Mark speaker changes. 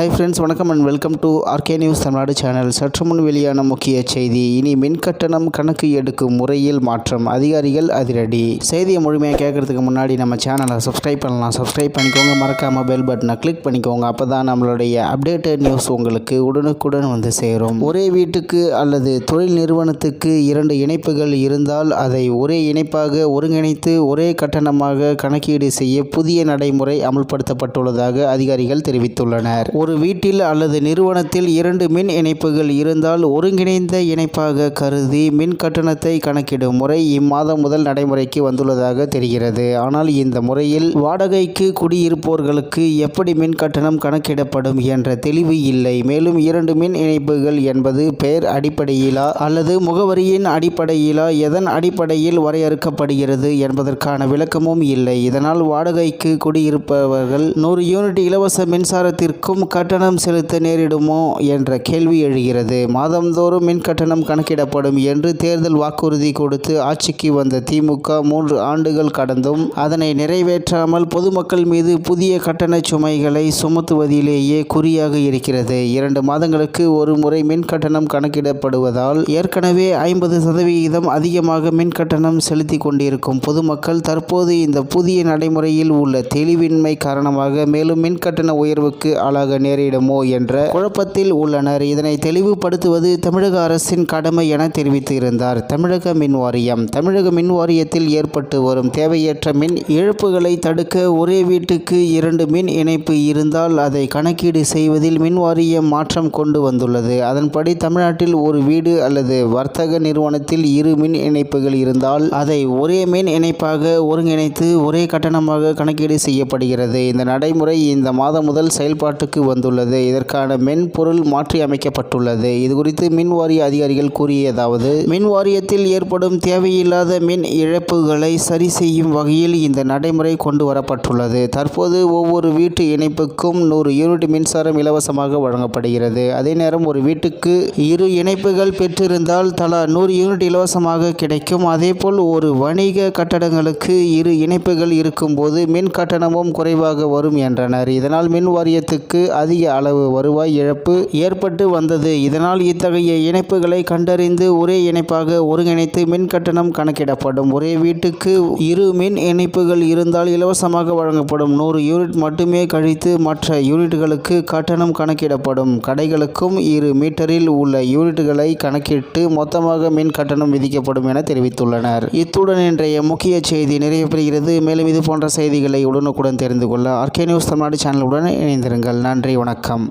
Speaker 1: Hi friends வணக்கம் and welcome to RK news Tamil Nadu channel சற்று முன் வெளியான முக்கிய செய்தி. இனி மின் கட்டணம் கணக்கு எடுக்கும் முறையில் மாற்றம். அதிகாரிகள் அதிரடி. செய்தியை முழுமையாக கேட்கறதுக்கு முன்னாடி நம்ம சேனலை சப்ஸ்கிரைப் பண்ணலாம். சப்ஸ்கிரைப் பண்ணிக்கோங்க. மறக்காம பெல் பட்டனை கிளிக் பண்ணிக்கோங்க. அப்போ தான் நம்மளுடைய அப்டேட்டட் நியூஸ் உங்களுக்கு உடனுக்குடன் வந்து சேரும். ஒரே வீட்டுக்கு அல்லது தொழில் நிறுவனத்துக்கு இரண்டு இணைப்புகள் இருந்தால் அதை ஒரே இணைப்பாக ஒருங்கிணைத்து ஒரே கட்டணமாக கணக்கீடு செய்ய புதிய நடைமுறை அமல்படுத்தப்பட்டுள்ளதாக அதிகாரிகள் தெரிவித்துள்ளனர். ஒரு வீட்டில் அல்லது நிறுவனத்தில் இரண்டு மின் இணைப்புகள் இருந்தால் ஒருங்கிணைந்த இணைப்பாக கருதி மின் கட்டணத்தை கணக்கிடும் முறை இம்மாதம் முதல் நடைமுறைக்கு வந்துள்ளதாக தெரிகிறது. ஆனால் இந்த முறையில் வாடகைக்கு குடியிருப்போர்களுக்கு எப்படி மின் கட்டணம் கணக்கிடப்படும் என்ற தெளிவு இல்லை. மேலும் இரண்டு மின் இணைப்புகள் என்பது பெயர் அடிப்படையிலா அல்லது முகவரியின் அடிப்படையிலா? எதன் அடிப்படையில் வரையறுக்கப்படுகிறது என்பதற்கான விளக்கமும் இல்லை. இதனால் வாடகைக்கு குடியிருப்பவர்கள் நூறு யூனிட் இலவச மின்சாரத்திற்கும் கட்டணம் செலுத்த நேரிடுமோ என்ற கேள்வி எழுகிறது. மாதந்தோறும் மின் கட்டணம் கணக்கிடப்படும் என்று தேர்தல் வாக்குறுதி கொடுத்து ஆட்சிக்கு வந்த திமுக மூன்று ஆண்டுகள் கடந்தும் அதனை நிறைவேற்றாமல் பொதுமக்கள் மீது புதிய கட்டண சுமைகளை சுமத்துவதிலேயே குறியாக இருக்கிறது. இரண்டு மாதங்களுக்கு ஒரு முறை மின் கட்டணம் கணக்கிடப்படுவதால் ஏற்கனவே ஐம்பது சதவிகிதம் அதிகமாக மின் கட்டணம் செலுத்தி கொண்டிருக்கும் பொதுமக்கள் தற்போது இந்த புதிய நடைமுறையில் உள்ள தெளிவின்மை காரணமாக மேலும் மின் கட்டண உயர்வுக்கு ஆளாக நேரிடுமோ என்ற குழப்பத்தில் உள்ளனர். இதனை தெளிவுபடுத்துவது தமிழக அரசின் கடமை என தெரிவித்திருந்தார். தமிழக மின் வாரியம். தமிழக மின் வாரியத்தில் ஏற்பட்டு வரும் தேவையற்ற மின் இழப்புகளை தடுக்க ஒரே வீட்டுக்கு இரண்டு மின் இணைப்பு இருந்தால் அதை கணக்கீடு செய்வதில் மின் வாரியம் மாற்றம் கொண்டு வந்துள்ளது. அதன்படி தமிழ்நாட்டில் ஒரு வீடு அல்லது வர்த்தக நிறுவனத்தில் இரு மின் இணைப்புகள் இருந்தால் அதை ஒரே மின் இணைப்பாக ஒருங்கிணைத்து ஒரே கட்டணமாக கணக்கீடு செய்யப்படுகிறது. இந்த நடைமுறை இந்த மாதம் முதல் செயல்பாட்டுக்கு வந்துள்ளது. இதற்கான மென்பொருள் மாற்றி அமைக்கப்பட்டுள்ளது. இது குறித்து மின் வாரிய அதிகாரிகள் கூறியதாவது மின் வாரியத்தில் ஏற்படும் தேவையில்லாத மின் இழப்புகளை சரி செய்யும் வகையில் இந்த நடைமுறை கொண்டு வரப்பட்டுள்ளது. தற்போது ஒவ்வொரு வீட்டு இணைப்புக்கும் நூறு யூனிட் மின்சாரம் இலவசமாக வழங்கப்படுகிறது. அதே நேரம் ஒரு வீட்டுக்கு இரு இணைப்புகள் பெற்றிருந்தால் தலா நூறு யூனிட் இலவசமாக கிடைக்கும். அதேபோல் ஒரு வணிக கட்டடங்களுக்கு இரு இணைப்புகள் இருக்கும்போது மின் கட்டணமும் குறைவாக வரும் என்றனர். இதனால் மின் வாரியத்துக்கு அதிக அளவு வருவாய் இழப்பு ஏற்பட்டு வந்தது. இதனால் இத்தகைய இணைப்புகளை கண்டறிந்து ஒரே இணைப்பாக ஒருங்கிணைத்து மின் கட்டணம் கணக்கிடப்படும். ஒரே வீட்டுக்கு இரு மின் இணைப்புகள் இருந்தால் இலவசமாக வழங்கப்படும். நூறு யூனிட் மட்டுமே கழித்து மற்ற யூனிட்டுகளுக்கு கட்டணம் கணக்கிடப்படும். கடைகளுக்கும் இரு மீட்டரில் உள்ள யூனிட்டுகளை கணக்கிட்டு மொத்தமாக மின் கட்டணம் விதிக்கப்படும் என தெரிவித்துள்ளனர். இத்துடன் இன்றைய முக்கிய செய்தி நிறைவு பெறுகிறது மேலும் இது போன்ற செய்திகளை உடனுக்குடன் தெரிந்து கொள்ள ஆர்கே நியூஸ் தமிழ்நாடு சேனலுடன் இணைந்திருங்கள். நன்றி. நன்றி வணக்கம்.